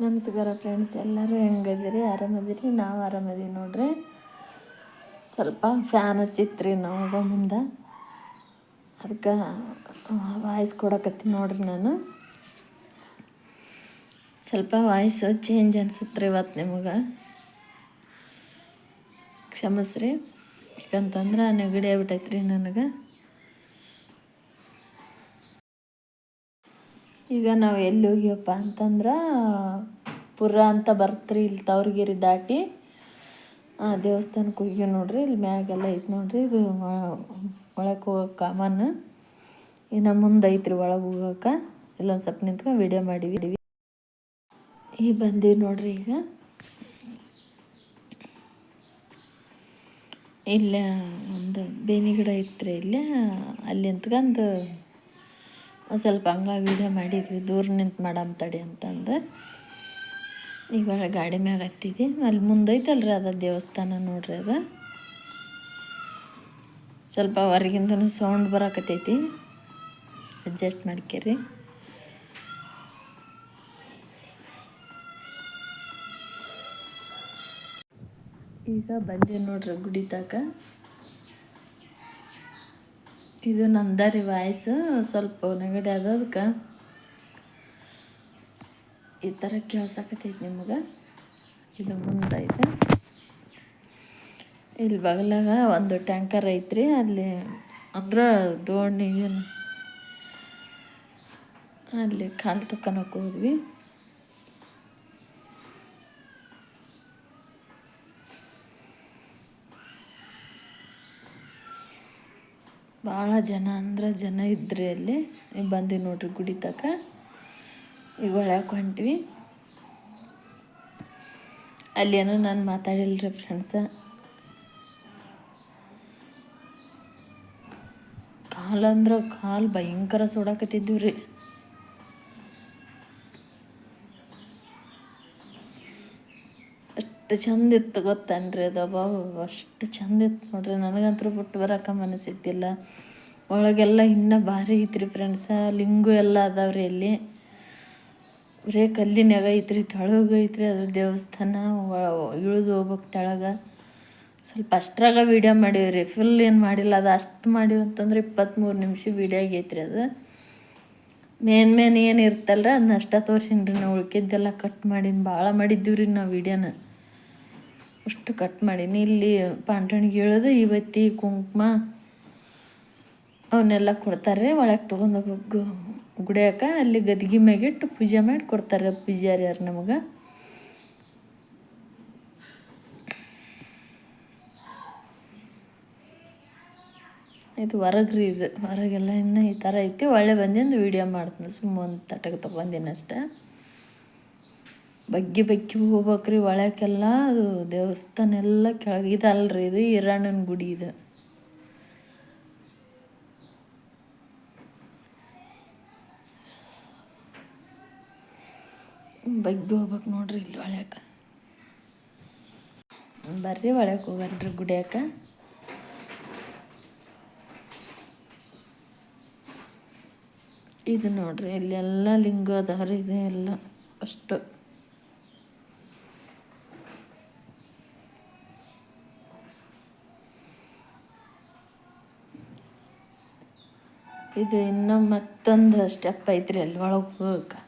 ನಮಸ್ಕಾರ ಫ್ರೆಂಡ್ಸ್ ಎಲ್ಲರೂ ಹೆಂಗದಿರಿ ಆರಾಮದಿರಿ ನಾವು ಆರಾಮದೀವಿ ನೋಡ್ರಿ. ಸ್ವಲ್ಪ ಫ್ಯಾನ್ ಹಚ್ಚಿತ್ರಿ ನಾವು ಮುಂದೆ. ಅದಕ್ಕೆ ವಾಯ್ಸ್ ಕೊಡಕತ್ತಿ ನೋಡ್ರಿ ನಾನು. ಸ್ವಲ್ಪ ವಾಯ್ಸು ಚೇಂಜ್ ಅನ್ಸುತ್ತೆ ಇವತ್ತು ನಿಮಗೆ. ಕ್ಷಮಿಸ್ರಿ. ಯಾಕಂತಂದ್ರೆ ನೆಗಡಿ ಆಗ್ಬಿಟ್ಟೈತ್ರಿ ನನಗೆ. ಈಗ ನಾವು ಎಲ್ಲಿ ಹೋಗ್ಯವಪ್ಪ ಅಂತಂದ್ರೆ ಪುರ ಅಂತ ಬರ್ತ್ರಿ ಇಲ್ಲಿ ತವ್ರಗಿರಿ ದಾಟಿ ದೇವಸ್ಥಾನಕ್ಕೆ ಹೋಗಿ ನೋಡ್ರಿ, ಇಲ್ಲಿ ಮ್ಯಾಗೆಲ್ಲ ಐತೆ ನೋಡ್ರಿ, ಇದು ಒಳಗೆ ಹೋಗೋಕೆ ಕಾಮನ್. ಇನ್ನು ಮುಂದೆ ಐತ್ರಿ ಒಳಗೆ ಹೋಗೋಕೆ, ಇಲ್ಲೊಂದು ಸ್ವಲ್ಪ ನಿಂತ್ಕೊಂಡು ವಿಡಿಯೋ ಮಾಡಿವಿ. ಈ ಬಂದೀವಿ ನೋಡ್ರಿ ಈಗ. ಇಲ್ಲ ಒಂದು ಬೇನಿ ಗಿಡ ಇತ್ತು ರೀ ಇಲ್ಲೇ, ಅಲ್ಲಿ ನಿಂತ್ಕೊಂಡು ಸ್ವಲ್ಪ ಹಂಗ ವೀಡಿಯೋ ಮಾಡಿದ್ವಿ. ದೂರ ನಿಂತು ಮಾಡಮ್ ತಡಿ ಅಂತಂದು. ಇವಾಗ ಗಾಡಿ ಮ್ಯಾಗ ಹತ್ತಿದ್ವಿ. ಅಲ್ಲಿ ಮುಂದೈತಲ್ರಿ ಅದ ದೇವಸ್ಥಾನ ನೋಡ್ರಿ ಅದು. ಸ್ವಲ್ಪ ಹೊರಗಿಂದನು ಸೌಂಡ್ ಬರಕತ್ತೈತಿ. ಅಡ್ಜಸ್ಟ್ ಮಾಡ್ಕೇರಿ. ಈಗ ಬಂದೆ ನೋಡ್ರಿ ಗುಡಿ ತಕ. ಇದು ನಂದರಿ ವಾಯ್ಸ್ ಸ್ವಲ್ಪ ನೆಗಡಿ ಆದದಕ್ಕೆ ಈ ಥರ ಕೇಳ್ಸಕತ್ತೈತಿ ನಿಮ್ಗೆ. ಇದು ಮುಂದೈತೆ. ಇಲ್ಲಿ ಬಗಲಾಗ ಒಂದು ಟ್ಯಾಂಕರ್ ಐತ್ರಿ, ಅಲ್ಲಿ ಅಂದ್ರೆ ದೋಣಿ ಅಲ್ಲಿ ಕಾಲು ತಕ್ಕನಕ್ಕೆ ಹೋದ್ವಿ. ಭಾಳ ಜನ ಅಂದ್ರೆ ಜನ ಇದ್ರಿ ಅಲ್ಲಿ ಬಂದು ನೋಡ್ರಿ ಗುಡಿ ತಕ. ಈಗ ಒಳಗೆ ಹೊಂಟ್ವಿ? ಅಲ್ಲೇನೋ ನಾನು ಮಾತಾಡಿಲ್ರಿ ಫ್ರೆಂಡ್ಸ ಕಾಲಂದ್ರೆ ಕಾಲು ಭಯಂಕರ ಸುಡಾಕತ್ತಿದ್ದೀವಿ ರೀ ಅಷ್ಟು ಚಂದ ಇತ್ತು ಗೊತ್ತನ್ರಿ ಅದು? ಅಬ್ಬಾವು ಅಷ್ಟು ಚಂದ ಇತ್ತು ನೋಡ್ರಿ. ನನಗಂತೂ ಬಿಟ್ಟು ಬರೋಕೆ ಮನಸ್ಸಿದ್ದಿಲ್ಲ. ಒಳಗೆಲ್ಲ ಇನ್ನೂ ಭಾರಿ ಐತ್ರಿ ಫ್ರೆಂಡ್ಸ ಲಿಂಗು ಎಲ್ಲ ಅದಾವ್ರಿ ಅಲ್ಲಿ ಬರೇ ಕಲ್ಲಿನಾಗ ಐತ್ರಿ ಐತ್ರಿ ಅದು ದೇವಸ್ಥಾನ. ಇಳಿದು ಹೋಗ್ಬೇಕು ತೆಳಗೆ. ಸ್ವಲ್ಪ ಅಷ್ಟ್ರಾಗ ವೀಡಿಯೋ ಮಾಡೀವ್ರಿ. ಫುಲ್ ಏನು ಮಾಡಿಲ್ಲ. ಅದು ಅಷ್ಟು ಮಾಡೀವಿ ಅಂತಂದ್ರೆ ಇಪ್ಪತ್ತ್ಮೂರು ನಿಮಿಷ ವೀಡಿಯೋ ಆಗೈತ್ರಿ ಅದು. ಮೇನ್ ಮೇನ್ ಏನು ಇರ್ತಲ್ರಿ? ಅದನ್ನ ಅಷ್ಟ ತೋರ್ಸಿನ್ರಿ. ನಾವು ಉಳ್ಕಿದ್ದೆಲ್ಲ ಕಟ್ ಮಾಡೀನಿ. ಭಾಳ ಮಾಡಿದ್ದೀವಿ ರೀ ನಾವು ವೀಡಿಯೋನ ಅಷ್ಟು ಕಟ್ ಮಾಡೀನಿ ಇಲ್ಲಿ ಪಾಂಡಣಿಗೆ ಹೇಳೋದು, ಇವತ್ತಿ ಕುಂಕುಮ ಅವನ್ನೆಲ್ಲ ಕೊಡ್ತಾರೆ, ಒಳಗೆ ತೊಗೊಂಡು ಗುಡಿಯಾಕ ಅಲ್ಲಿ ಗದ್ಗಿ ಮ್ಯಾಗಿಟ್ಟು ಪೂಜೆ ಮಾಡಿ ಕೊಡ್ತಾರೆ ಪೂಜಾರಿ ಯಾರು ನಮಗೆ. ಇದು ಹೊರಗ್ರಿ ಇದು. ಹೊರಗೆಲ್ಲ ಇನ್ನೂ ಈ ಥರ ಐತಿ. ಒಳ್ಳೆ ಬಂದಿಂದ ವೀಡಿಯೋ ಮಾಡ್ತೀನಿ. ಸುಮ್ಮನೆ ತಟಕ್ಕೆ ಅಷ್ಟೇ. ಬಗ್ಗಿ ಬಗ್ಗಿ ಹೋಗ್ಬೇಕ್ರಿ ಒಳಕ್ಕೆಲ್ಲ ಅದು ದೇವಸ್ಥಾನ ಎಲ್ಲ ಕೆಳಗೆ. ಇದಲ್ರಿ, ಇದು ಹಿರಣ್ಣನ ಗುಡಿ ಇದು. ಬಗ್ಗಿ ಹೋಗ್ಬೇಕು ನೋಡ್ರಿ ಇಲ್ಲಿ ಒಳ್ಯಾಕ ಬರ್ರಿ ಒಳಕ್ಕೆ ಹೋಗಲ್ರಿ ಗುಡಿಯಾಕ. ಇದು ನೋಡ್ರಿ, ಇಲ್ಲೆಲ್ಲ ಲಿಂಗ ಅದಾವ್ರಿ ಇದೆ ಎಲ್ಲ ಅಷ್ಟು. ಇದು ಇನ್ನೂ ಮತ್ತೊಂದು ಸ್ಟೆಪ್ ಐತ್ರಿ ಅಲ್ಲಿ ಒಳಗೆ ಹೋಗಕ್ಕೆ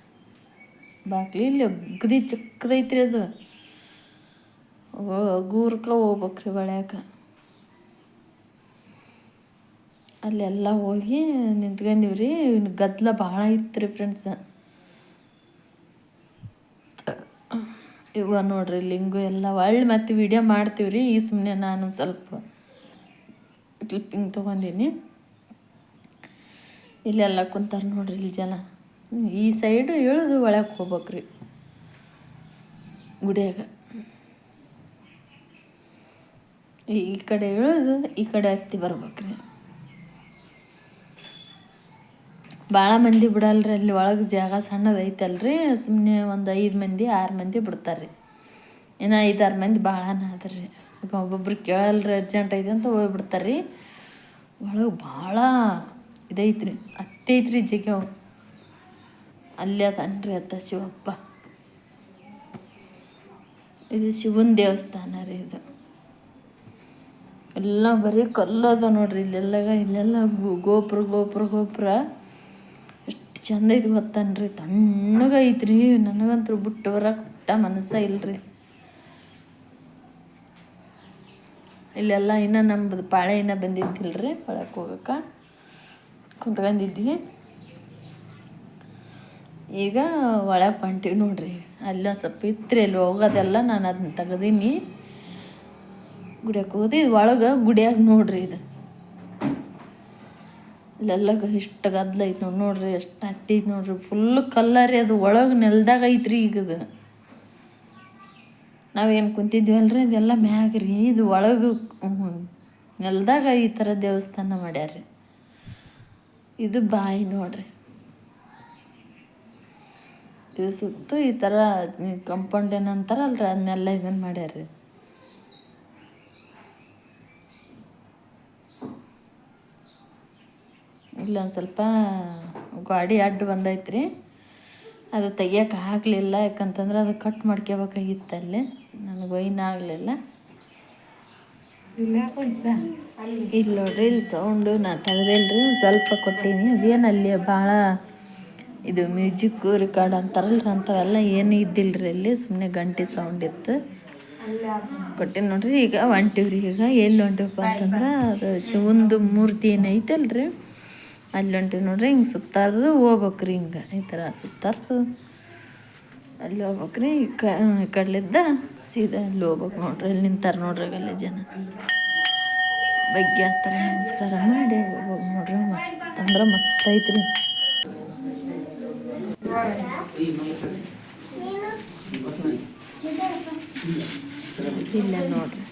ಬಾಕ್ಲಿ ಇಲ್ಲಿ ಒಗ್ಗದಿ ಚಿಕ್ಕದೈತ್ರಿ ಅದು. ಗೂರ್ಕ ಹೋಗ್ಬೇಕ್ರಿ ಒಳ್ಯಾಕ ಅಲ್ಲೆಲ್ಲ ಹೋಗಿ ನಿಂತ್ಕೊಂಡಿವ್ರಿ ಗದ್ದಲ ಭಾಳ ಇತ್ತು ಫ್ರೆಂಡ್ಸ್ ಇವ ನೋಡ್ರಿ, ಲಿಂಗು ಎಲ್ಲ ಒಳ್ಳೆ ಮತ್ತೆ ವಿಡಿಯೋ ಮಾಡ್ತೀವಿ ರೀ ಈ ಸುಮ್ಮನೆ ನಾನು ಸ್ವಲ್ಪ ಕ್ಲಿಪ್ಪಿಂಗ್ ತೊಗೊಂಡೀನಿ. ಇಲ್ಲೆಲ್ಲ ಕುಂತಾರೆ ನೋಡ್ರಿ ಇಲ್ಲಿ ಜನ. ಈ ಸೈಡು ಇಳಿದು ಒಳಗೆ ಹೋಗ್ಬೇಕ್ರಿ. ಗುಡಿಯಾಗ. ಈ ಕಡೆ ಇಳಿದು ಈ ಕಡೆ ಹತ್ತಿ ಬರ್ಬೇಕ್ರಿ. ಭಾಳ ಮಂದಿ ಬಿಡಲ್ರಿ, ಅಲ್ಲಿ ಒಳಗೆ ಜಾಗ ಸಣ್ಣದೈತಲ್ರಿ ಸುಮ್ಮನೆ ಒಂದು ಐದು ಮಂದಿ, ಆರು ಮಂದಿ ಬಿಡ್ತಾರೆ ರೀ ಇನ್ನು ಐದಾರು ಮಂದಿ ಭಾಳನ ಅದ್ರಿ ಒಬ್ಬೊಬ್ರು ಕೇಳಲ್ರಿ ಅರ್ಜೆಂಟ್ ಐತೆ ಅಂತ ಹೋಗ್ಬಿಡ್ತಾರೆ ರೀ ಒಳಗೆ ಭಾಳ ಇದೈತ್ರಿ, ಅತ್ತೈತ್ರಿ ಜಗ್ಯಾವ ಅಲ್ಲೇ ಅದನ್ರಿ ಅತ್ತ ಶಿವಪ್ಪ. ಇದು ಶಿವನ ದೇವಸ್ಥಾನ ರೀ ಇದು. ಎಲ್ಲ ಬರೀ ಕಲ್ಲದ ನೋಡ್ರಿ ಇಲ್ಲೆಲ್ಲ ಇಲ್ಲೆಲ್ಲ ಗೋಪುರ ಗೋಪುರ ಗೋಪುರ. ಎಷ್ಟು ಚಂದ ಐತಿ ಗೊತ್ತನ್ರಿ ತಣ್ಣಗೈತ್ರಿ ನನಗಂತೂ ಬಿಟ್ಟು ಬರಕ್ಕೆ ಮನಸ್ಸ ಇಲ್ರಿ. ಇಲ್ಲೆಲ್ಲ ಇನ್ನೂ ನಮ್ಮದು ಪಾಳೆ ಇನ್ನೂ ಬಂದಿದ್ದಿಲ್ರಿ ಒಳಕ್ಕೆ ಹೋಗಕ್ಕೆ ಕುಂತ್ಕೊಂಡಿದ್ವಿ. ಈಗ ಒಳಗೆ ಹೊಂಟಿವಿ ನೋಡ್ರಿ ಅಲ್ಲೊಂದು ಸ್ವಲ್ಪ ಇತ್ತು ಅಲ್ಲಿ ಹೋಗೋದೆಲ್ಲ ನಾನು ಅದನ್ನ ತೆಗ್ದೀನಿ. ಗುಡಿಯಾಗ ಹೋದಿ ಒಳಗೆ ಗುಡಿಯಾಗ ನೋಡ್ರಿ ಇದು. ಇಲ್ಲೆಲ್ಲ ಇಷ್ಟು ಗದ್ದಲ ಐತೆ ನೋಡಿ, ನೋಡ್ರಿ ಎಷ್ಟು ಹತ್ತಿ ನೋಡ್ರಿ. ಫುಲ್ ಕಲ್ಲರಿ ಅದು, ಒಳಗೆ ನೆಲ್ದಾಗ ಐತ್ರಿ ಈಗ ಅದು ನಾವೇನು ಕುಂತಿದ್ವಲ್ರಿ ಇದೆಲ್ಲ ಮ್ಯಾಗ್ರಿ. ಇದು ಒಳಗೆ ನೆಲ್ದಾಗ ಈ ಥರ ದೇವಸ್ಥಾನ ಮಾಡ್ಯಾರ್ರಿ. ಇದು ಬಾಯಿ ನೋಡ್ರಿ. ಇದು ಸುತ್ತು ಈ ಥರ ಕಂಪೌಂಡ್ ಏನಂತಾರಲ್ರಿ ಅದನ್ನೆಲ್ಲ ಇದನ್ನು ಮಾಡ್ಯಾರ್ರಿ. ಇಲ್ಲೊಂದು ಸ್ವಲ್ಪ ಗಾಡಿ ಅಡ್ಡು ಬಂದೈತ್ರಿ. ಅದು ತೆಗಿಯೋಕೆ ಆಗಲಿಲ್ಲ, ಯಾಕಂತಂದ್ರೆ ಅದು ಕಟ್ ಮಾಡ್ಕೋಬೇಕಾಗಿತ್ತಲ್ಲಿ ನನಗೆ ವೈನ್ ಆಗಲಿಲ್ಲ. ಇಲ್ಲಿ ನೋಡ್ರಿ, ಇಲ್ಲಿ ಸೌಂಡು ನಾ ತೆಗ್ದಿಲ್ರಿ ಸ್ವಲ್ಪ ಕೊಟ್ಟೀನಿ. ಅದೇನು ಅಲ್ಲಿ ಭಾಳ ಇದು ಮ್ಯೂಸಿಕ್ ರೆಕಾರ್ಡ್ ಅಂತಾರಲ್ರಿ, ಅಂಥವೆಲ್ಲ ಏನು ಇದ್ದಿಲ್ಲರಿ ಅಲ್ಲಿ. ಸುಮ್ಮನೆ ಗಂಟೆ ಸೌಂಡ್ ಇತ್ತು. ಕೊಟ್ಟೀನಿ ನೋಡ್ರಿ, ಈಗ ಹೊಂಟಿವ್ರಿ. ಈಗ ಎಲ್ಲಿ ಹೊಂಟಿವಪ್ಪ ಅಂತಂದ್ರೆ, ಅದು ಶಿವಂದು ಮೂರ್ತಿ ಏನು ಐತಲ್ರಿ? ಅಲ್ಲಿ ಹೊಂಟಿವಿ ನೋಡ್ರಿ, ಹಿಂಗೆ ಸುತ್ತಾರ್ದು ಹೋಗ್ಬೇಕ್ರಿ ಹಿಂಗೆ. ಈ ಥರ ಸುತ್ತಾರ್ದು ಅಲ್ಲಿ ಹೋಗ್ಬೇಕ್ರಿ ಕಡ್ಲಿದ್ದ ಸೀದಾ ಅಲ್ಲಿ ಹೋಗ್ಬೇಕು ನೋಡ್ರಿ, ಅಲ್ಲಿ ನಿಂತಾರೆ ನೋಡ್ರಿ ಅಲ್ಲಿ ಜನ. ಬಗ್ಗೆ ಆ ಥರ ನಮಸ್ಕಾರ ಮಾಡಿ ಹೋಗ್ಬೇಕು ನೋಡ್ರಿ, ಮಸ್ತ್ ಅಂದ್ರೆ ಮಸ್ತ್ ಐತ್ರಿ. ಇಲ್ಲ ನೋಡ್ರಿ,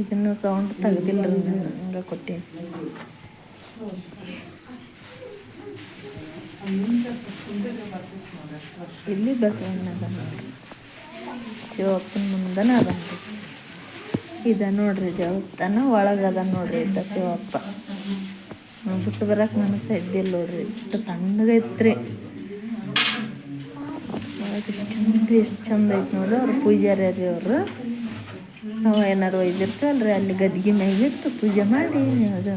ಇದನ್ನು ಸೌಂಡ್ ತೆಗ್ದಿಲ್ಲ ಹಂಗೆ ಕೊಟ್ಟೀನಿ. ಇಲ್ಲಿ ಬಸವಣ್ಣ ಅದ ಶಿವಪ್ಪನ ಮುಂದನ ಅದ. ಇದ ನೋಡ್ರಿ ದೇವಸ್ಥಾನ ಒಳಗದ ನೋಡ್ರಿ ಇದ್ದ ಶಿವಪ್ಪ. ಬಿಟ್ಟು ಬರಕ್ಕೆ ಮನಸ್ಸು ಇದ್ದಿಲ್ಲ ನೋಡ್ರಿ. ಎಷ್ಟು ತಣ್ಣಗೈತ್ರಿ ಒಳಗೆ ಎಷ್ಟು ಚಂದ ಎಷ್ಟು ಚಂದ ಐತೆ ನೋಡ್ರಿ ಅವ್ರು ಪೂಜಾರಿ ರೀ ಅವರು. ನಾವು ಏನಾರು ಒಯ್ದಿರ್ತೀವಲ್ರಿ ಅಲ್ಲಿ ಗದ್ಗೆ ಮ್ಯಾಗಿಟ್ಟು ಪೂಜೆ ಮಾಡಿ ಅದು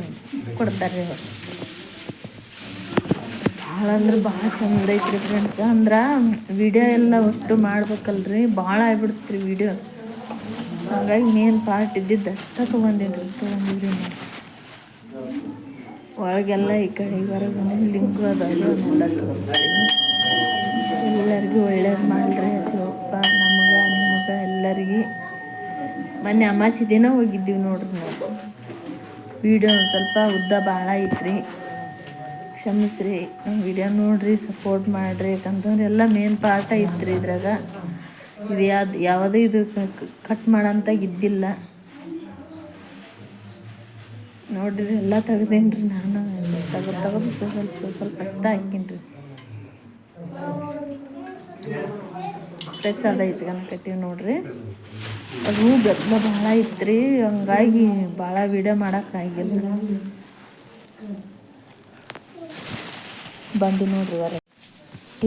ಕೊಡ್ತಾರೆ ಅವ್ರು. ಭಾಳ ಅಂದ್ರೆ ಭಾಳ ಚಂದ ಐತ್ರಿ ಫ್ರೆಂಡ್ಸ್ ಅಂದ್ರೆ ವಿಡಿಯೋ ಎಲ್ಲ ಒಟ್ಟು ಮಾಡ್ಬೇಕಲ್ರಿ, ಭಾಳ ಆಗ್ಬಿಡ್ತ್ರಿ ವಿಡಿಯೋ ಹಾಗಾಗಿ ಮೇನ್ ಪಾರ್ಟ್ ಇದ್ದಿದ್ದು ಅಷ್ಟೇ ತೊಗೊಂಡಿವ್ರಿ ನಾವು. ಒಳಗೆಲ್ಲ ಈ ಕಡೆ ಹೊರಗೆ ಬಂದು ಲಿಂಗು ಅದೆಲ್ಲ ನೋಡಕ್ಕೆ ಎಲ್ಲರಿಗೂ ಒಳ್ಳೇದು ಮಾಡಿರಿ ಶಿವಪ್ಪ ನಮಗೆ, ನಿಮಗೆ, ಎಲ್ಲರಿಗೆ. ಮೊನ್ನೆ ಅಮಾಸಿ ದಿನ ಹೋಗಿದ್ದೀವಿ ನೋಡ್ರಿ ನಾವು. ವಿಡಿಯೋ ಸ್ವಲ್ಪ ಉದ್ದ ಭಾಳ ಐತ್ರಿ. ಕ್ಷಮಿಸ್ರಿ ನಮ್ಮ ವಿಡಿಯೋ ನೋಡ್ರಿ ಸಪೋರ್ಟ್ ಮಾಡಿರಿ, ಯಾಕಂತಂದ್ರೆ ಎಲ್ಲ ಮೇನ್ ಪಾರ್ಟ ಐತ್ರಿ ಇದ್ರಾಗ. ಇದು ಯಾವ್ದು ಯಾವುದೇ ಇದು ಕಟ್ ಮಾಡೋಂಥ ಇದ್ದಿಲ್ಲ. ನೋಡ್ರಿ, ಎಲ್ಲ ತೆಗ್ದೇನ್ರಿ ನಾನು. ತೆಗೆದು ತೆಗೆದು ಸ್ವಲ್ಪ ಸ್ವಲ್ಪ ಕಷ್ಟ ಹಾಕೀನಿ ಪ್ರಸಾದ ಇಸ್ಕೊಳಕತ್ತೀವಿ ನೋಡ್ರಿ. ಅದು ಗದ್ದಲ ಭಾಳ ಇತ್ತು ರೀ ಹಂಗಾಗಿ ಭಾಳ ವಿಡಿಯೋ ಮಾಡೋಕ್ಕಾಗಿಲ್ಲ ಬಂದು ನೋಡ್ರಿ ಹೊರ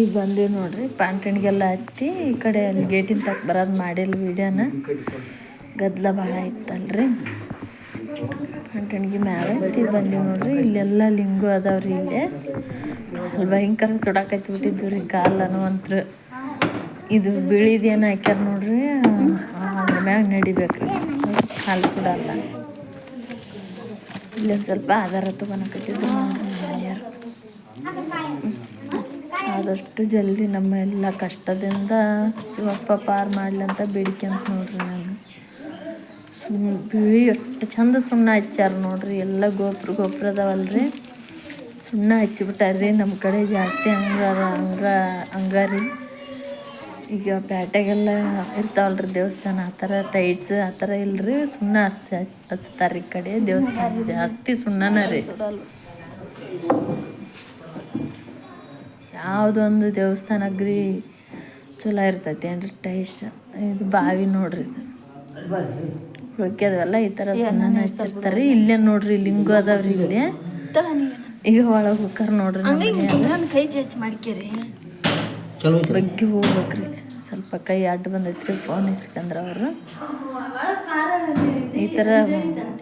ಈಗ ಬಂದೀವಿ ನೋಡ್ರಿ ಪ್ಯಾಂಟಣಿಗೆಲ್ಲ ಹತ್ತಿ ಈ ಕಡೆ ಗೇಟಿನ ತಕ್ಕ ಬರೋದು ಮಾಡಿಲ್ಲ ವಿಡಿಯೋನ. ಗದ್ದಲ ಭಾಳ ಇತ್ತಲ್ರಿ. ಪ್ಯಾಂಟಣಿಗೆ ಮ್ಯಾಲ ಹತ್ತಿ ಬಂದೀವಿ ನೋಡ್ರಿ, ಇಲ್ಲೆಲ್ಲ ಲಿಂಗು ಅದಾವ್ರಿ ಇಲ್ಲೇ. ಕಾಲು ಭಯಂಕರ ಸುಡಾಕತ್ತಿ ಬಿಟ್ಟಿದ್ದು ರೀ ಕಾಲು ಇದು ಬಿಳಿದೇನು ಹಾಕ್ಯಾರ ನೋಡ್ರಿ ಅದ್ರ ಮ್ಯಾಗ ನಡಿಬೇಕ್ರಿ. ಕಾಲು ಸುಡಲ್ಲ. ಇಲ್ಲೊಂದು ಸ್ವಲ್ಪ ಆಧಾರ ತೊಗೊಳಕತ್ತಿದ್ರು ನೋಡ್ರಿ ಮನೆಯವ್ರು ಆದಷ್ಟು ಜಲ್ದಿ ನಮ್ಮ ಎಲ್ಲ ಕಷ್ಟದಿಂದ ಶಿವಪ್ಪ ಪಾರು ಮಾಡ್ಲಿ ಅಂತ ಬೇಡಿಕೆಂತ ನೋಡ್ರಿ ನಾನು. ಸುಮ್ಮ ಬಿಳಿ ಎಷ್ಟು ಚಂದ ಸುಣ್ಣ ಹಚ್ಚಾರ ನೋಡ್ರಿ, ಎಲ್ಲ ಗೋಪುರ ಗೋಪುರ ಅದಾವಲ್ರಿ. ಸುಣ್ಣ ಹಚ್ಚಿಬಿಟ್ಟಾರ್ರಿ ನಮ್ಮ ಕಡೆ ಜಾಸ್ತಿ ಹಂಗ ಹಂಗ ಹಂಗಾರಿ ಈಗ ಪೇಟೆಗೆಲ್ಲ ಇರ್ತಾವಲ್ರಿ ದೇವಸ್ಥಾನ, ಆ ಥರ ಟೈಟ್ಸ್ ಆ ಥರ ಇಲ್ರಿ, ಸುಣ್ಣ ಹಚ್ಚ ಹಚ್ತಾರೆ ಈ ಕಡೆ ದೇವಸ್ಥಾನ. ಜಾಸ್ತಿ ಸುಣ್ಣನ ರೀ. ಯಾವುದೊಂದು ದೇವಸ್ಥಾನ ಅಗ್ರಿ ಚಲೋ ಇರ್ತೈತಿ ಏನ್ರಿ ಟೇಸ್ಟ್ ಇದು ಬಾವಿ ನೋಡ್ರಿ ಇದು. ಉಳ್ಕ್ಯದವೆಲ್ಲ ಈ ಥರ ಸುಣ್ಣನ ಹಚ್ಚಿರ್ತಾರೆ ಇಲ್ಲೇ ನೋಡ್ರಿ ಲಿಂಗು ಅದಾವ್ರಿ ಇಲ್ಲಿ. ಈಗ ಒಳಗೆ ಹೋಗ್ತಾರ ನೋಡ್ರಿ ಕೈ ಚೇಚ್ ಮಾಡ್ಕೇರಿ ಬಗ್ಗೆ ಹೋಗ್ಬೇಕ್ರಿ. ಸ್ವಲ್ಪ ಕೈ ಅಡ್ಡ ಬಂದೈತ್ರಿ ಫೋನ್ ಇಸ್ಕಂದ್ರ ಅವರು. ಈ ಥರ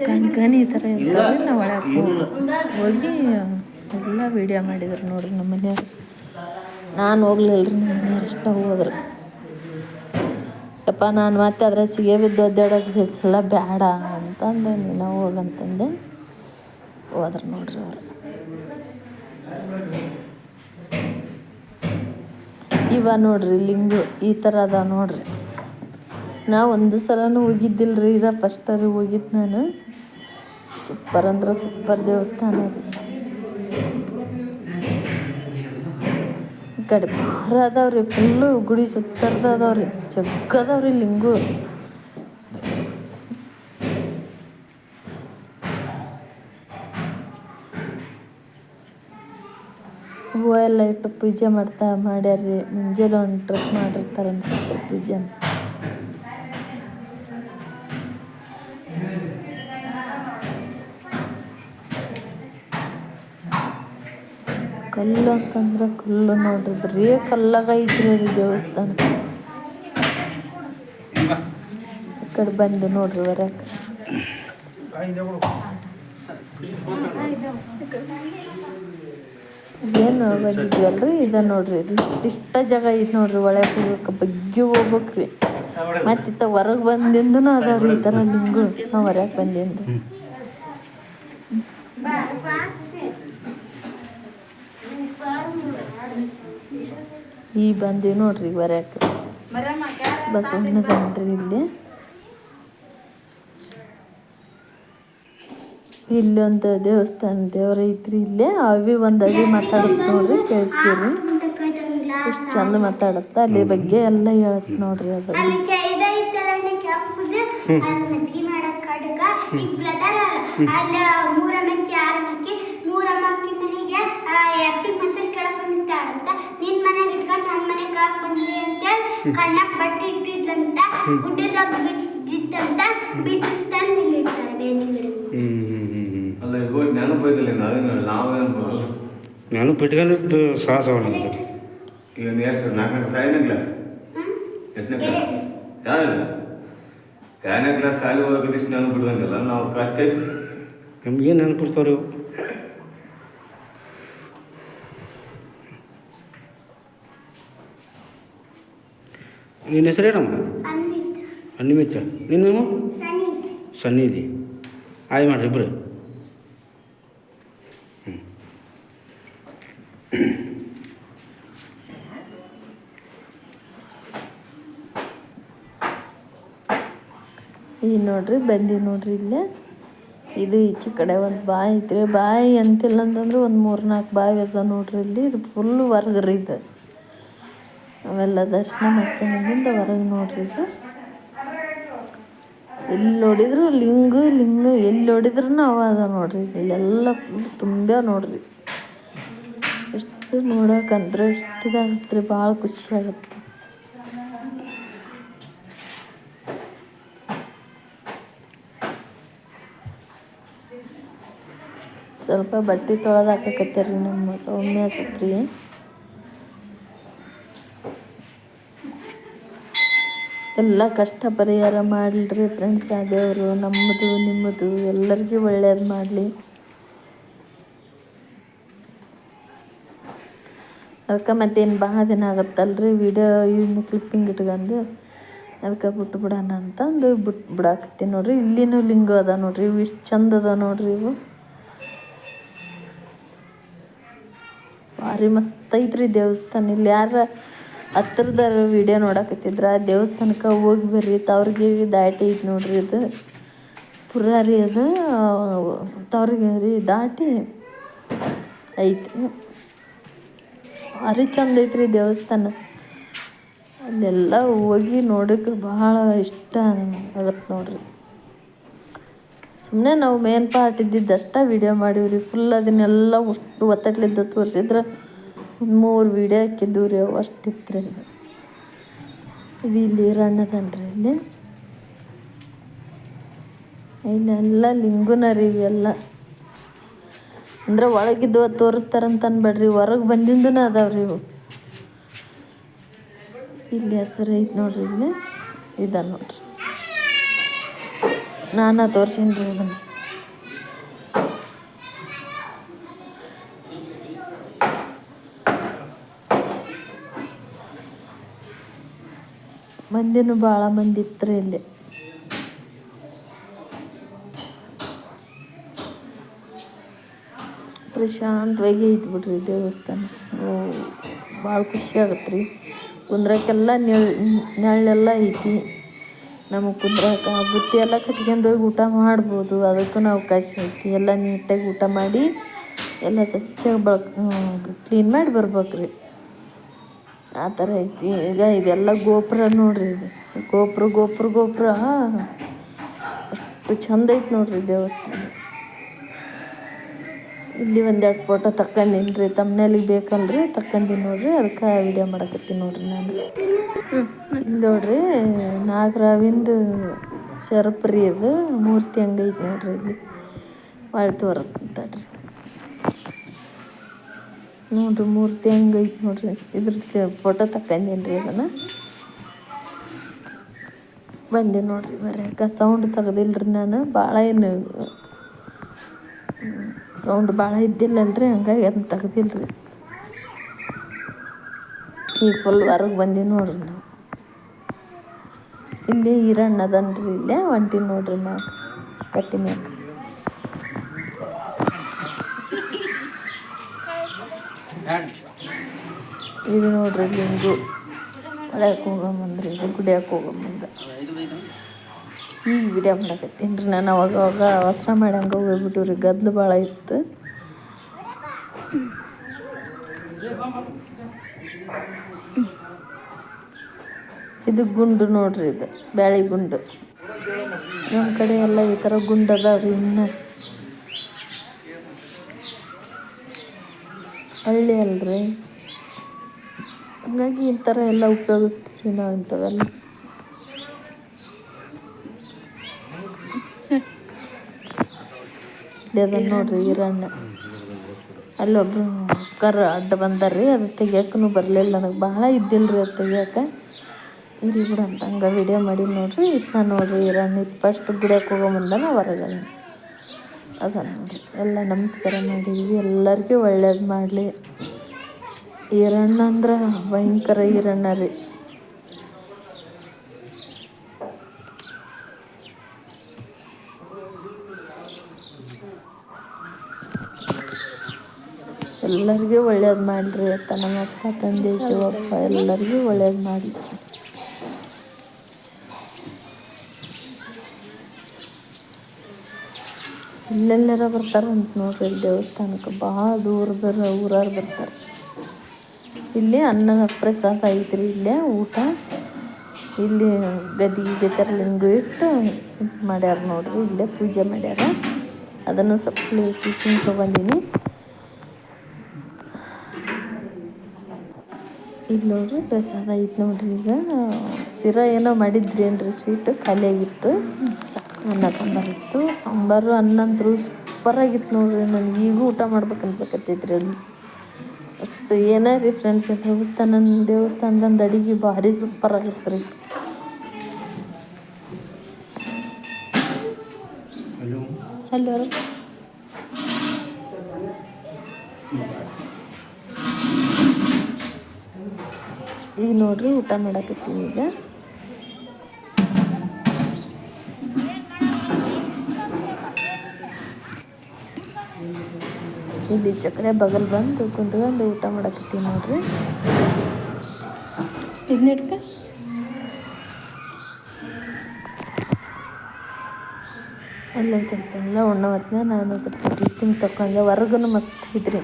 ಕಾನಿ ಕಾನಿ ಈ ಥರ ಇರ್ತಾವ್ರಿ ನಾವು ಒಳಗೆ ಹೋಗಿ ಎಲ್ಲ ವೀಡಿಯೋ ಮಾಡಿದ್ರು ನೋಡ್ರಿ ನಮ್ಮ ಮನೆಯವ್ರು ನಾನು ಹೋಗ್ಲಿಲ್ಲ ರೀ ಮನೆಯವ್ರು ಅಷ್ಟ ಹೋದ್ರು ಯಪ್ಪ, ನಾನು ಮತ್ತೆ ಅದ್ರ ಸಿಗೇ ಬಿದ್ದು ಒದ್ದಾಡೋದು ಹೆಸರೆಲ್ಲ ಬೇಡ ಅಂತಂದೆ, ನೀನು ಹೋಗಂತಂದೆ ಹೋದ್ರು ನೋಡ್ರಿ ಅವರು. ಇವ ನೋಡ್ರಿ ಲಿಂಗು, ಈ ಥರ ಅದ ನೋಡ್ರಿ. ನಾ ಒಂದು ಸಲನೂ ಹೋಗಿದ್ದಿಲ್ಲ ರೀ ಇದ ಫಸ್ಟರಿ ಹೋಗಿದ್ದು ನಾನು. ಸೂಪರ್ ಅಂದ್ರೆ ಸೂಪರ್ ದೇವಸ್ಥಾನ ಅದು. ಕಡೆ ಭಾರ ಅದಾವ್ರಿ ಫುಲ್ಲು ಗುಡಿ ಸುತ್ತರ್ದ ಅದಾವ್ರಿ ಜಗ್ಗ ಅದಾವ್ರಿ ಲಿಂಗು. ಹೂವು ಎಲ್ಲ ಇಟ್ಟು ಪೂಜೆ ಮಾಡ್ತಾ ಮಾಡ್ಯಾರ್ರಿ, ಮುಂಜಾನೆ ಒಂದು ಟ್ರಿಪ್ ಮಾಡಿರ್ತಾರೆ ಅನ್ಸುತ್ತೆ ಪೂಜೆ. ಕಲ್ಲು ಅಂತಂದ್ರೆ ಕಲ್ಲು ನೋಡ್ರಿ, ಬರೀ ಕಲ್ಲಾಗ ಐತ್ರಿ ಅದು ದೇವಸ್ಥಾನ. ಈ ಕಡೆ ಬಂದು ನೋಡ್ರಿ ಬರಕ ಏನು ಬಂದಿದ್ವಲ್ರಿ ಇದ ನೋಡ್ರಿ ಇದು ಇಷ್ಟ ಜಾಗ ಐತಿ ನೋಡ್ರಿ ಒಳಗೆ ಹೋಗ್ಬೇಕು ಬಗ್ಗೆ ಹೋಗ್ಬೇಕ್ರಿ. ಮತ್ತಿತ್ತ ಹೊರಗೆ ಬಂದಿಂದನು ಅದಾವ್ರಿ ಈ ಥರ ನಿಮಗೂ ನಾವು ಹೊರಗೆ ಬಂದಿಂದ. ಈ ಬಂದೀವಿ ನೋಡ್ರಿ ಹೊರಕ್ಕೆ ಬಸವಣ್ಣ ಬಂದ್ರಿ ಇಲ್ಲಿ. ಇಲ್ಲೊಂದು ದೇವಸ್ಥಾನ ದೇವ್ರ ಐತ್ರಿ ಇಲ್ಲೇ. ಅವಿ ಒಂದು ಅವಿ ಮಾತಾಡುತ್ತೆ ನೋಡ್ರಿ, ಕೇಳಿಸ್ತೀರಿ. ಎಷ್ಟು ಚಂದ ಮಾತಾಡುತ್ತೆ, ಅಲ್ಲಿ ಬಗ್ಗೆ ಎಲ್ಲ ಹೇಳತ್ ನೋಡ್ರಿ ಅದು ಅಲ್ಲ ಮೂರಮ್ಮಕ್ಕಿ, ಆರಮ್ಮಕ್ಕಿ ಮೂರಮ್ಮಕ್ಕಿ ಮನೆಗೆ ಎಪ್ಪಿ ಮೊಸರು ಬಂದಿರ್ತಾಳಂತ ನಿನ್ ಮನೆಗೆ ಇಟ್ಕೊಂಡು ನನ್ನ ಮನೆ ಕಾಕ್ ಬಂದ್ರಿ ಅಂತ ಕಣ್ಣಕ್ ಬಟ್ಟೆ ಇಟ್ಟಿದ್ಲಂತ ಗುಡ್ಡದಾಗ ಅಲ್ಲ ನೆನಪು ಐತಿಲ್ಲ ನಾವೇನು ನಾವೇನು ಬರಲ್ಲ ನಾನು ಬಿಟ್ಕೊಂಡಿದ್ದು ಸಾಹಸವನ್ನ ಅಂತ ಈಗ ಎಷ್ಟು ಕ್ಲಾಸ್ ಎಷ್ಟನೇ ಕ್ಲಾಸ್? ಎರಡನೇ ಕ್ಲಾಸ್ ಶಾಲೆ ಹೋಗೋಕೆ ಇಷ್ಟು ನೆನಪು ಬಿಡ್ದಂಗಿಲ್ಲ ನಾವು ಏನು ನಮ್ಗೇನು ನೆನಪಿರ್ತಾವ್ರಿ ನಿನ್ನ ಹೆಸರೇನಮ್ಮ ಅನ್ವಿತ. ನಿನ್ನೇನು ನಿನ್ನ ಸನಿ ಸನ್ನಿಧಿ. ಆಯ್ ಮಾಡ್ರಿ ಇಬ್ರು. ಈ ನೋಡ್ರಿ ಬಂದೀವಿ ನೋಡ್ರಿ ಇಲ್ಲೇ. ಇದು ಈಚೆ ಕಡೆ ಒಂದು ಬಾಯಿ ಐತ್ರಿ. ಬಾಯಿ ಅಂತಿಲ್ಲ ಅಂತಂದ್ರೆ ಒಂದು ಮೂರ್ನಾಲ್ಕು ಬಾಯಿ ಅದ ನೋಡ್ರಿ ಇಲ್ಲಿ. ಇದು ಫುಲ್ ವರ್ಗ್ರಿ ಇದು. ಅವೆಲ್ಲ ದರ್ಶನ ಮಾಡ್ಕೊಂಬಂದಿಂದ ಹೊರಗೆ ನೋಡ್ರಿ ಎಲ್ಲಿ ನೋಡಿದ್ರು ಲಿಂಗು ಲಿಂಗು, ಎಲ್ಲಿ ನೋಡಿದ್ರು ಅವ ಅದ ನೋಡ್ರಿ. ಇಲ್ಲೆಲ್ಲ ಫುಲ್ ತುಂಬ ನೋಡ್ರಿ. ಎಷ್ಟು ನೋಡೋಕಂದ್ರೆ ಎಷ್ಟು ಇದಾಗತ್ತೆ ರೀ, ಭಾಳ ಖುಷಿ ಆಗುತ್ತೆ. ಸ್ವಲ್ಪ ಬಟ್ಟೆ ತೊಳೆದು ಹಾಕಕತ್ತೀರಿ ನಮ್ಮ ಸೌಮ್ಯ ಸುತ್ರಿ. ಎಲ್ಲ ಕಷ್ಟ ಪರಿಹಾರ ಮಾಡಲ್ರಿ ಫ್ರೆಂಡ್ಸ್ ಆ ನಮ್ಮದು, ನಿಮ್ಮದು, ಎಲ್ಲರಿಗೂ ಒಳ್ಳೇದು ಮಾಡಲಿ. ಅದಕ್ಕೆ ಮತ್ತೇನು ಭಾಳ ದಿನ ಆಗತ್ತಲ್ರಿ ವಿಡಿಯೋ ಇದನ್ನ ಕ್ಲಿಪ್ಪಿಂಗ್ ಇಟ್ಕೊಂಡು. ಅದಕ್ಕೆ ಬಿಟ್ಟು ಬಿಡೋಣ ಅಂತಂದು ಬಿಟ್ಟು ಬಿಡಾಕತ್ತೀನಿ ನೋಡ್ರಿ. ಇಲ್ಲಿನೂ ಲಿಂಗ ಅದ ನೋಡ್ರಿ. ಇವು ಇಷ್ಟು ಚಂದ ಅದ ನೋಡ್ರಿ ಇವು. ಭಾರಿ ಮಸ್ತ್ ಐತ್ರಿ ದೇವಸ್ಥಾನ. ಇಲ್ಲಿ ಯಾರ ಹತ್ರದಾರ ವಿಡಿಯೋ ನೋಡಕತ್ತಿದ್ರ, ದೇವಸ್ಥಾನಕ್ಕೆ ಹೋಗಿ ಬರ್ರಿ ತವ್ರಿಗೆ ದಾಟಿ ಐತಿ ನೋಡ್ರಿ ಇದು. ಪುರಾರಿ ಅದು ತವ್ರಿಗೆ ರೀ ದಾಟಿ ಐತಿ. ಭಾರಿ ಚಂದ ಐತ್ರಿ ದೇವಸ್ಥಾನ. ಅಲ್ಲೆಲ್ಲ ಹೋಗಿ ನೋಡಕ್ಕೆ ಭಾಳ ಇಷ್ಟ ಆಗತ್ತೆ ನೋಡ್ರಿ. ಸುಮ್ಮನೆ ನಾವು ಮೇನ್ ಪಾರ್ಟ್ ಇದ್ದಿದ್ದಷ್ಟ ವಿಡಿಯೋ ಮಾಡೀವ್ರಿ. ಫುಲ್ ಅದನ್ನೆಲ್ಲ ಅಷ್ಟು ಒತ್ತಟ್ಲಿದ್ದ ತೋರಿಸಿದ್ರೆ ಮೂರು ವಿಡಿಯೋ ಹಾಕಿದ್ದೂರಿ ರೀ ಅಷ್ಟಿತ್ತು ರೀ ಇದು ಇಲ್ಲಿ ರಣ್ಣದನ್ರಿ ಇಲ್ಲಿ. ಇಲ್ಲೆಲ್ಲ ಲಿಂಗುನ ರೀ ಇವೆಲ್ಲ ಅಂದ್ರೆ ಒಳಗಿದ್ದು ತೋರಿಸ್ತಾರಂತ ಅನ್ಬೇಡ್ರಿ ಹೊರಗೆ ಬಂದಿಂದನ ಅದಾವ್ರಿ ಇವು. ಇಲ್ಲಿ ಹೆಸರು ಐತೆ ನೋಡ್ರಿ ಇಲ್ಲಿ. ಇದ ನೋಡ್ರಿ. ನಾನು ತೋರ್ಸೀನಿ ರೀ ಅದನ್ನು ಮಂದಿನೂ ಭಾಳ ಮಂದಿ ಇತ್ತು ಇಲ್ಲಿ. ಪ್ರಶಾಂತವಾಗಿ ಇದ್ಬಿಡ್ರಿ ಬಿಡ್ರಿ ದೇವಸ್ಥಾನ ಭಾಳ ಖುಷಿ ಆಗತ್ತೆ ರೀ ಕುಂದ್ರಕ್ಕೆಲ್ಲ ನೆಳ್ ನೆರಳೆಲ್ಲ ಐತಿ. ನಮಗೆ ಕುಂದ್ರಕ್ಕೆ ಬುತ್ತಿ ಎಲ್ಲ ಕಟ್ಕೊಂಡು ಹೋಗಿ ಊಟ ಮಾಡ್ಬೋದು. ಅದಕ್ಕೂ ಅವಕಾಶ ಐತಿ. ಎಲ್ಲ ನೀಟಾಗಿ ಊಟ ಮಾಡಿ ಎಲ್ಲ ಸ್ವಚ್ಛಾಗಿ ಬಳ ಕ್ಲೀನ್ ಮಾಡಿ ಬರ್ಬೇಕು ರೀ ಆ ಥರ ಐತಿ. ಈಗ ಇದೆಲ್ಲ ಗೋಪುರ ನೋಡ್ರಿ ಇದು. ಗೋಪುರ ಗೋಪುರ ಗೋಪುರ. ಅಷ್ಟು ಚಂದ ಐತಿ ನೋಡ್ರಿ ದೇವಸ್ಥಾನ. ಇಲ್ಲಿ ಒಂದೆರಡು ಫೋಟೋ ತಕ್ಕಂದೀನಿ ರೀ ತಮ್ಮನೇಲಿಗೆ ಬೇಕಲ್ರಿ? ತಕ್ಕಂಡಿ ನೋಡ್ರಿ. ಅದಕ್ಕೆ ವಿಡಿಯೋ ಮಾಡಕತ್ತೀನಿ ನೋಡ್ರಿ ನಾನು. ಇಲ್ಲಿ ನೋಡ್ರಿ, ನಾಗರಾವಿಂದು ಶರಪ್ರಿ ಅದು ಮೂರ್ತಿ ಹಂಗೈತಿ ನೋಡ್ರಿ ಇಲ್ಲಿ. ಭಾಳ ತೋರಿಸ್ತೀನಿ ತಡ್ರಿ. ನೋಡ್ರಿ ಮೂರ್ತಿ ಹಂಗೈತಿ ನೋಡ್ರಿ. ಇದ್ರದ್ದು ಫೋಟೋ ತಕ್ಕಂದೇನು ರೀ ಅದನ್ನು? ಬಂದೆ ನೋಡ್ರಿ ಬರ್ಯಾಕ ಸೌಂಡ್ ತೆಗ್ದಿಲ್ರಿ ನಾನು. ಭಾಳ ಏನು ಸೌಂಡ್ ಭಾಳ ಇದ್ದಿಲ್ಲಲ್ರಿ ಹಂಗಾಗಿ ಅದನ್ನ ತೆಗ್ದಿಲ್ರಿ. ಈಗ ಫುಲ್ ಹೊರಗೆ ಬಂದೀವಿ ನೋಡ್ರಿ ನಾವು. ಇಲ್ಲಿ ಹಿರಣ್ಣ ಅದನ್ರಿ ಇಲ್ಲೇ, ಒಂಟಿ ನೋಡ್ರಿ ಮ್ಯಾಗ ಕಟ್ಟಿ ಮ್ಯಾಗ. ಇದು ನೋಡ್ರಿ ಲಿಂಗು ಒಳಗೆ ಹೋಗಂಬಂದ್ರಿ ಗುಡಿಯಾಕೆ ಹೋಗಂಬಂದ ಈಗ ವಿಡಿಯೋ ಮಾಡಕತ್ತೀನಿ ರೀ ನಾನು ಅವಾಗ ಅವಾಗ ಅವಸರ ಮಾಡಂಗೆ ಹೋಗ್ಬಿಟ್ಟು ರೀ ಗದ್ದಲು ಭಾಳ ಇತ್ತು. ಇದು ಗುಂಡು ನೋಡ್ರಿ ಇದು, ಬ್ಯಾಳಿ ಗುಂಡು. ನಮ್ಮ ಕಡೆ ಎಲ್ಲ ಈ ಥರ ಗುಂಡು ಅದಾವ್ರಿ ಇನ್ನು. ಹಳ್ಳಿ ಅಲ್ರಿ. ಹಂಗಾಗಿ ಈ ಥರ ಎಲ್ಲ ಉಪಯೋಗಿಸ್ತೀವಿ ನಾವು ಇಂಥವೆಲ್ಲ. ಅದನ್ನ ನೋಡ್ರಿ ಈರಣ್ಣ ಅಲ್ಲೊಬ್ರು ಕರ್ ಅಡ್ಡ ಬಂದಾರ್ರಿ, ಅದು ತೆಗಿಯೋಕ್ಕೂ ಬರಲಿಲ್ಲ, ನನಗೆ ಭಾಳ ಇದ್ದಿಲ್ಲರಿ ಅದು ತೆಗಿಯೋಕೆ ಇಲ್ಲಿ ಬಿಡು ಅಂತ ಹಂಗೆ ವಿಡಿಯೋ ಮಾಡಿ ನೋಡ್ರಿ ಇತ್ತ ನೋಡ್ರಿ ಈರಣ್ಣ ಇದು ಫಸ್ಟ್ ಗಿಡಕ್ಕೆ ಹೋಗೋ ಮುಂದೆ ಹೊರಗೆ ಅದ, ಎಲ್ಲ ನಮಸ್ಕಾರ ಮಾಡಿದ್ವಿ, ಎಲ್ಲರಿಗೂ ಒಳ್ಳೇದು ಮಾಡಲಿ. ಈರಣ್ಣ ಅಂದ್ರೆ ಭಯಂಕರ ಈರಣ್ಣ ರೀ. ಎಲ್ಲರಿಗೂ ಒಳ್ಳೇದು ಮಾಡಿರಿ ಅಂತ ನಮ್ಮ ಅಪ್ಪ, ತಂದೆ, ಶಿವಪ್ಪ, ಎಲ್ಲರಿಗೂ ಒಳ್ಳೇದು ಮಾಡಲಿ. ಇಲ್ಲೆಲ್ಲರ ಬರ್ತಾರೆ ಅಂತ ನೋಡ್ರಿ ದೇವಸ್ಥಾನಕ್ಕೆ ಭಾಳ ದೂರದರ ಊರವ್ರು ಬರ್ತಾರೆ. ಇಲ್ಲಿ ಅನ್ನ ಪ್ರಸಾದ ಐತ್ರಿ, ಇಲ್ಲೇ ಊಟ. ಇಲ್ಲಿ ಗದಿ ಗದರ ಲಿಂಗು ಇಟ್ಟು ಇದು ಮಾಡ್ಯಾರ ನೋಡ್ರಿ, ಇಲ್ಲೇ ಪೂಜೆ ಮಾಡ್ಯಾರ. ಅದನ್ನು ಸ್ವಲ್ಪ ಟಿಫಿನ್ ತೊಗೊಂಡಿನಿ. ಇಲ್ಲಿ ನೋಡ್ರಿ ಪ್ರಸಾದ ಐತೆ ನೋಡ್ರಿ ಈಗ. ಸಿರ ಏನೋ ಮಾಡಿದ್ರಿ ಏನ್ರಿ ಸ್ವೀಟ್ ಖಾಲಿಯಾಗಿತ್ತು ಅನ್ನ ಸಾಂಬಾರು ಇತ್ತು. ಸಾಂಬಾರು ಅನ್ನ ಅಂತೂ ಸೂಪರಾಗಿತ್ತು ನೋಡ್ರಿ. ನನಗೆ ಈಗೂ ಊಟ ಮಾಡ್ಬೇಕು ಅನ್ಸಕತ್ತೈತ್ರಿ ಅದು. ಅಷ್ಟು ಏನೇ ರೀ ಫ್ರೆಂಡ್ಸ್ ದೇವಸ್ಥಾನ ದೇವಸ್ಥಾನದಂದು ಅಡಿಗೆ ಭಾರಿ ಸೂಪರ್ ಆಗತ್ತೆ ರೀ ಹಲೋ ಈಗ ನೋಡ್ರಿ ಊಟ ಮಾಡಕತ್ತೀವಿ ಈಗ. ಇಲ್ಲಿ ಚಕ್ರೆ ಬಗಲ್ ಬಂದು ಕುಂತ್ಕೊಂಡು ಊಟ ಮಾಡಕತ್ತೀವಿ ನೋಡ್ರಿ. ಇದನ್ನಿಡ್ಕ ಅಲ್ಲ ಸ್ವಲ್ಪ ಎಲ್ಲ ಉಣ್ಣ ಹೊತ್ನ ನಾನು ಸ್ವಲ್ಪ ಟಿಫಿನ್ ತಕೊಂಡೆ. ಹೊರಗೂ ಮಸ್ತ್ ಇದ್ರಿ.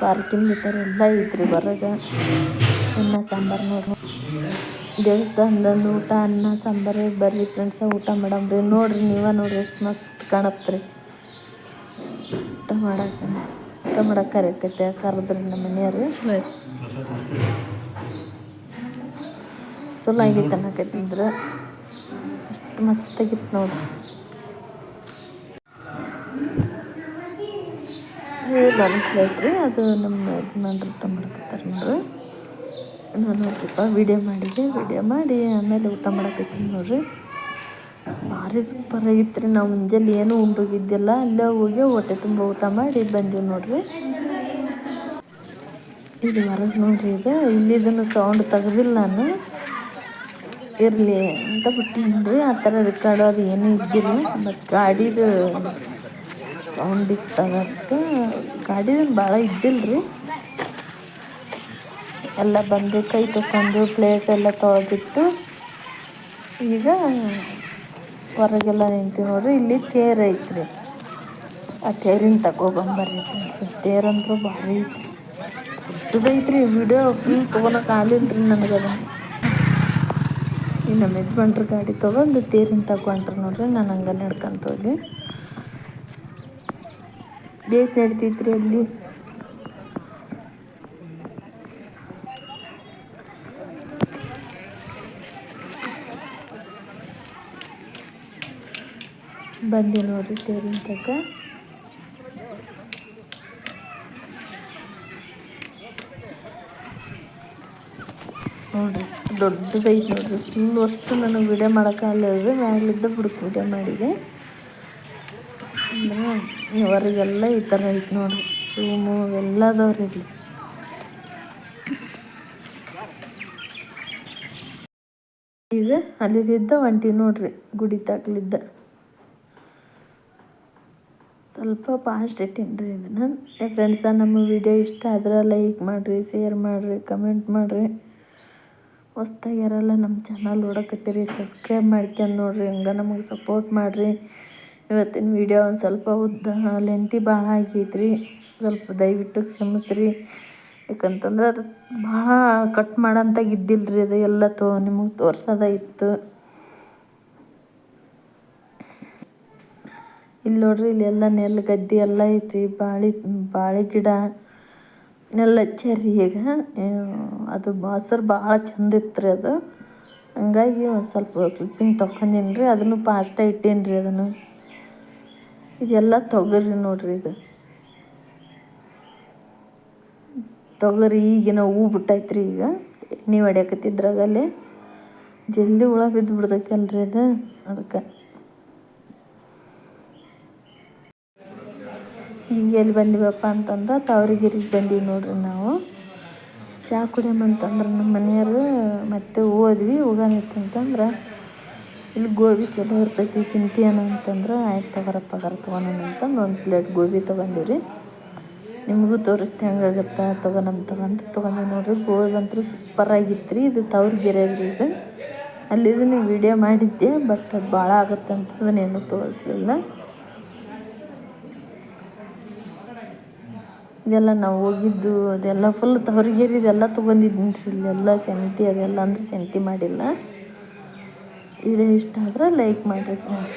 ಪಾರ್ಕಿಂಗ್ ಈ ಥರ ಎಲ್ಲ ಐತ್ರಿ ಹೊರಗೆ. ಅನ್ನ ಸಾಂಬಾರು ನೋಡ್ರಿ. ದೇವಸ್ಥಾನದಂದು ಊಟ ಅನ್ನ ಸಾಂಬಾರು. ಬರ್ರಿ ಫ್ರೆಂಡ್ಸ ಊಟ ಮಾಡಮ್ರಿ. ನೋಡ್ರಿ ನೀವೇ ನೋಡ್ರಿ ಎಷ್ಟು ಮಸ್ತ್ ಕಾಣತ್ರಿ. ಊಟ ಮಾಡಕ್ಕೆ ಊಟ ಮಾಡಕ್ಕೆ ಕರೆಯಕತ್ತೆ ಕರೆದ್ರೆ ನಮ್ಮ ಮನೆಯವ್ರು. ಚಲೋ ಐತಿ ಚಲೋ ಆಗೈತೆ ಅನ್ನಕತ್ತಿದ್ರು ಅಷ್ಟು ಮಸ್ತಾಗಿತ್ತು ನೋಡ್ರಿ ಇದು ನನ್ನ ಪ್ಲೇಟ್ ರೀ ಅದು ನಮ್ಮ ಯಜಮಾನ್ರು ಊಟ ಮಾಡ್ಕೊತಾರೆ ನೋಡ್ರಿ. ನಾನು ಸ್ವಲ್ಪ ವಿಡಿಯೋ ಮಾಡಿದೆ ವಿಡಿಯೋ ಮಾಡಿ ಆಮೇಲೆ ಊಟ ಮಾಡಕತ್ತೀನಿ ನೋಡ್ರಿ. ಭಾರಿ ಸೂಪರ್ ಆಗಿತ್ತು ರೀ ನಾವು ಮುಂಜಾನೆ ಏನೂ ಉಂಡೋಗಿದ್ದಿಲ್ಲ, ಅಲ್ಲೇ ಹೋಗಿ ಹೊಟ್ಟೆ ತುಂಬ ಊಟ ಮಾಡಿ ಬಂದೀವಿ ನೋಡ್ರಿ. ಇದು ಹೊರಗೆ ನೋಡ್ರಿ ಇದು ಇಲ್ಲಿದನ್ನು ಸೌಂಡ್ ತೆಗ್ದಿಲ್ಲ ನಾನು. ಇರಲಿ ಅಂತ ಬಿಟ್ಟಿನ್ರಿ ಆ ಥರ ರೆಕಾರ್ಡ್ ಅದು ಏನೂ ಇದ್ದಿಲ್ಲ ಮತ್ತು ಗಾಡಿದು ಸೌಂಡ್ ಇತ್ತದ ಅಷ್ಟು, ಗಾಡಿದು ಭಾಳ ಇದ್ದಿಲ್ಲ ರೀ ಎಲ್ಲ ಬಂದು ಕೈ ತೊಗೊಂಡು ಪ್ಲೇಟ್ ಎಲ್ಲ ತೊಳೆದಿಟ್ಟು, ಈಗ ಹೊರಗೆಲ್ಲ ನಿಂತೀವಿ ನೋಡ್ರಿ, ಇಲ್ಲಿ ತೇರು ಐತ್ರಿ. ಆ ತೇರಿನ ತಗೊಬಂಬರ್ರಿ ಫ್ರೆಂಡ್ಸ್ ತೇರಂತೂ ಭಾರಿ ಐತ್ರಿ. ದೊಡ್ಡದೈತ್ರಿ ವಿಡಿಯೋ ಫುಲ್ ತೊಗೊಳಕ್ಕೆ ಆಗಲಿಲ್ಲ ರೀ ನನಗೆ ಈ ನಮ್ಮ ಯಜಮಾನ್ರ ಗಾಡಿ ತೊಗೊಂಡು ತೇರಿನ ತಗೊಂಡ್ರಿ ನೋಡ್ರಿ, ನಾನು ಹಂಗೆ ನಡ್ಕೊಂತ ಹೋದೆ. ಬೇಸ್ ನಡ್ತೈತ್ರಿ ಅಲ್ಲಿ. ಬಂದೆ ನೋಡ್ರಿ ತೇರಿನ ತಕ್ಕ ನೋಡ್ರಿ ದೊಡ್ಡದೈತೆ ನೋಡ್ರಿ. ಫುಲ್ ಅಷ್ಟು ನನಗೆ ವಿಡಿಯೋ ಮಾಡೋಕ್ಕಾಗಲ್ಲ ರೀ ಮ್ಯಾಲಿದ್ದ ಬಿಡಕ್ಕೆ ವಿಡಿಯೋ ಮಾಡಿದೆ. ಅಂದ್ರೆ ಹೊರಗೆಲ್ಲ ಈ ಥರ ಐತೆ ನೋಡ್ರಿ. ರೂಮು ಎಲ್ಲ ಅದಾವ್ರಿ ಇಲ್ಲಿ. ಅಲ್ಲಿದ್ದ ಒಂಟಿ ನೋಡ್ರಿ. ಗುಡಿ ತಾಕ್ಲಿದ್ದ ಸ್ವಲ್ಪ ಫಾಸ್ಟ್ ರೀ ಇದನ್ನು. ಫ್ರೆಂಡ್ಸ ನಮ್ಮ ವಿಡಿಯೋ ಇಷ್ಟ ಆದ್ರೆ ಲೈಕ್ ಮಾಡಿರಿ ಶೇರ್ ಮಾಡಿರಿ ಕಮೆಂಟ್ ಮಾಡಿರಿ. ಹೊಸ್ದಾಗಿ ಯಾರೆಲ್ಲ ನಮ್ಮ ಚಾನಲ್ ನೋಡಕತ್ತೀರಿ ಸಬ್ಸ್ಕ್ರೈಬ್ ಮಾಡ್ಕೊಂಡು ನೋಡಿರಿ, ಹಂಗೆ ನಮಗೆ ಸಪೋರ್ಟ್ ಮಾಡಿರಿ. ಇವತ್ತಿನ ವಿಡಿಯೋ ಒಂದು ಸ್ವಲ್ಪ ಉದ್ದ ಲೆಂತಿ ಭಾಳ ಆಗೈತ್ರಿ. ಸ್ವಲ್ಪ ದಯವಿಟ್ಟು ಕ್ಷಮಿಸ್ರಿ. ಯಾಕಂತಂದ್ರೆ ಅದು ಭಾಳ ಕಟ್ ಮಾಡೋಂಥ ಇದ್ದಿಲ್ಲ ರೀ ಅದು ಎಲ್ಲ ತೋ, ನಿಮಗೆ ತೋರ್ಸೋದ ಇಲ್ಲಿ ನೋಡ್ರಿ ಇಲ್ಲೆಲ್ಲ ನೆಲ್ ಗದ್ದೆ ಎಲ್ಲ ಐತ್ರಿ, ಬಾಳೆ ಬಾಳೆ ಗಿಡ, ನೆಲ್ಲ ಹಚ್ಚಾರಿ ಈಗ. ಅದು ಹಸ್ರು ಭಾಳ ಚಂದ ಇತ್ತು ಅದು. ಹಂಗಾಗಿ ಒಂದು ಸ್ವಲ್ಪ ಕ್ಲಿಪ್ಪಿಂಗ್ ತೊಗೊಂಡೀನಿ ರೀ ಅದನ್ನು ಪಾಸ್ಟ ಇಟ್ಟೇನಿ ರೀ ಅದನ್ನು. ಇದೆಲ್ಲ ತೊಗರಿ ನೋಡ್ರಿ ಇದು. ತೊಗರಿ ಈಗಿನ ಹೂ ಬಿಟ್ಟೈತ್ರಿ ಈಗ. ಎಣ್ಣೆ ಹೊಡ್ಯಾಕತ್ತಿದ್ರಾಗಲ್ಲೇ ಜಲ್ದಿ ಹುಳ ಬಿದ್ದು ಬಿಡ್ತೈತಲ್ರಿ ಅದು. ಅದಕ್ಕೆ ಈಗ ಎಲ್ಲಿ ಬಂದಿವಪ್ಪ ಅಂತಂದ್ರೆ ತವರಿಗಿರಿಗೆ ಬಂದೀವಿ ನೋಡ್ರಿ ನಾವು. ಚಹಾ ಕುಡಿಯಮ್ಮಂತಂದ್ರೆ ನಮ್ಮ ಮನೆಯವರು ಮತ್ತೆ ಹೋದ್ವಿ ಹೋಗೋಣಿತ್ತಂತಂದ್ರೆ ಇಲ್ಲಿ ಗೋಬಿ ಚಲೋ ಇರ್ತೈತಿ, ತಿಂತೀಯನ ಅಂತಂದ್ರೆ ಆಯ್ತು ತಗೋರಪ್ಪ ಪಗಾರ ತೊಗೊಳೋಣ ಅಂತಂದು ಒಂದು ಪ್ಲೇಟ್ ಗೋಬಿ ತೊಗೊಂಡಿವಿ ರೀ. ನಿಮಗೂ ತೋರಿಸ್ತೆ ಹೆಂಗಾಗತ್ತೆ ತೊಗೊಳಮ್ ತಗೊಂತ ತೊಗೊಂಡು ನೋಡ್ರಿ. ಗೋಬಿ ಅಂತೂ ಸೂಪರಾಗಿತ್ತು ರೀ, ಇದು ತವ್ರಿಗೆರೆ ರೀ ಇದು. ಅಲ್ಲಿದ್ದು ವಿಡಿಯೋ ಮಾಡಿದ್ದೆ ಬಟ್ ಅದು ಭಾಳ ಆಗುತ್ತೆ ಅಂತ ಅದನ್ನೇನು ತೋರಿಸ್ಲಿಲ್ಲ. ಇದೆಲ್ಲ ನಾವು ಹೋಗಿದ್ದು, ಅದೆಲ್ಲ ಫುಲ್ ತವರಿಗೇರಿ ಇದೆಲ್ಲ ತೊಗೊಂಡಿದ್ದೀನಿ ರೀ. ಇಲ್ಲೆಲ್ಲ ಸೆಂತಿ, ಅದೆಲ್ಲ ಅಂದ್ರೆ ಸೆಂತಿ ಮಾಡಿಲ್ಲ. ವಿಡಿಯೋ ಇಷ್ಟ ಆದ್ರೆ ಲೈಕ್ ಮಾಡಿರಿ ಫ್ರೆಂಡ್ಸ್